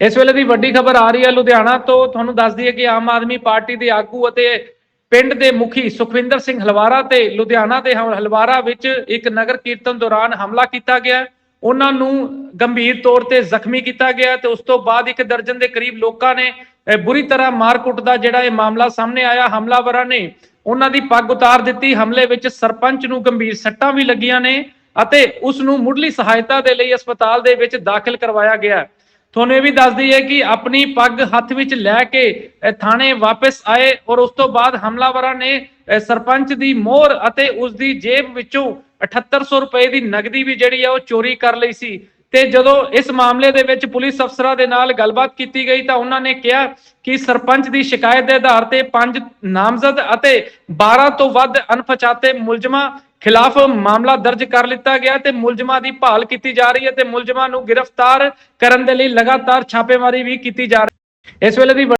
ਇਸ ਵੇਲੇ ਦੀ ਵੱਡੀ ਖਬਰ ਆ ਰਹੀ ਹੈ ਲੁਧਿਆਣਾ ਤੋਂ। ਤੁਹਾਨੂੰ ਦੱਸ ਦਈਏ ਕਿ ਆਮ ਆਦਮੀ ਪਾਰਟੀ ਦੇ ਆਗੂ ਅਤੇ ਪਿੰਡ ਦੇ ਮੁਖੀ ਸੁਖਵਿੰਦਰ ਸਿੰਘ ਹਲਵਾਰਾ ਤੇ ਲੁਧਿਆਣਾ ਦੇ ਹਲਵਾਰਾ ਵਿੱਚ ਇੱਕ ਨਗਰ ਕੀਰਤਨ ਦੌਰਾਨ ਹਮਲਾ ਕੀਤਾ ਗਿਆ। ਉਹਨਾਂ ਨੂੰ ਗੰਭੀਰ ਤੌਰ ਤੇ ਜ਼ਖਮੀ ਕੀਤਾ ਗਿਆ ਤੇ ਉਸ ਤੋਂ ਬਾਅਦ ਇੱਕ ਦਰਜਨ ਦੇ ਕਰੀਬ ਲੋਕਾਂ ਨੇ ਬੁਰੀ ਤਰ੍ਹਾਂ ਮਾਰ-ਕੁੱਟ ਦਾ ਜਿਹੜਾ ਇਹ ਮਾਮਲਾ ਸਾਹਮਣੇ ਆਇਆ। ਹਮਲਾਵਰਾਂ ਨੇ ਉਹਨਾਂ ਦੀ ਪੱਗ ਉਤਾਰ ਦਿੱਤੀ। ਹਮਲੇ ਵਿੱਚ ਸਰਪੰਚ ਨੂੰ ਗੰਭੀਰ ਸੱਟਾਂ ਵੀ ਲੱਗੀਆਂ ਨੇ ਅਤੇ ਉਸ ਨੂੰ ਮੁੱਢਲੀ ਸਹਾਇਤਾ ਦੇ ਲਈ ਹਸਪਤਾਲ ਦੇ ਵਿੱਚ ਦਾਖਲ ਕਰਵਾਇਆ ਗਿਆ। ਤੁਹਾਨੂੰ ਇਹ ਵੀ ਦੱਸ ਦਈਏ ਕਿ ਆਪਣੀ ਪੱਗ ਹੱਥ ਵਿੱਚ ਲੈ ਕੇ ਥਾਣੇ ਵਾਪਸ ਆਏ ਔਰ ਉਸ ਤੋਂ ਬਾਅਦ ਹਮਲਾਵਰਾਂ ਨੇ ਸਰਪੰਚ ਦੀ ਮੋਹਰ ਅਤੇ ਉਸ ਦੀ ਜੇਬ ਵਿੱਚੋਂ 7800 ਰੁਪਏ ਦੀ ਨਗਦੀ ਵੀ ਜਿਹੜੀ ਹੈ ਉਹ ਚੋਰੀ ਕਰ ਲਈ ਸੀ। ਤੇ ਜਦੋਂ ਇਸ ਮਾਮਲੇ ਦੇ ਵਿੱਚ ਪੁਲਿਸ ਅਫਸਰਾਂ ਦੇ ਨਾਲ ਗੱਲਬਾਤ ਕੀਤੀ ਗਈ ਤਾਂ ਉਹਨਾਂ ਨੇ ਕਿਹਾ ਕਿ ਸਰਪੰਚ ਦੀ ਸ਼ਿਕਾਇਤ ਦੇ ਆਧਾਰ ਤੇ ਪੰਜ ਨਾਮਜ਼ਦ ਅਤੇ 12 ਤੋਂ ਵੱਧ ਅਣਪਛਾਤੇ ਮੁਲਜ਼ਮਾਂ ਖਿਲਾਫ ਮਾਮਲਾ ਦਰਜ ਕਰ ਲਿੱਤਾ ਗਿਆ ਤੇ ਮੁਲਜ਼ਮਾਂ ਦੀ ਭਾਲ ਕੀਤੀ ਜਾ ਰਹੀ ਹੈ ਤੇ ਮੁਲਜ਼ਮਾਂ ਨੂੰ ਗ੍ਰਿਫਤਾਰ ਕਰਨ ਦੇ ਲਈ ਲਗਾਤਾਰ ਛਾਪੇਮਾਰੀ ਵੀ ਕੀਤੀ ਜਾ ਰਹੀ ਹੈ। ਇਸ ਵੇਲੇ ਦੀ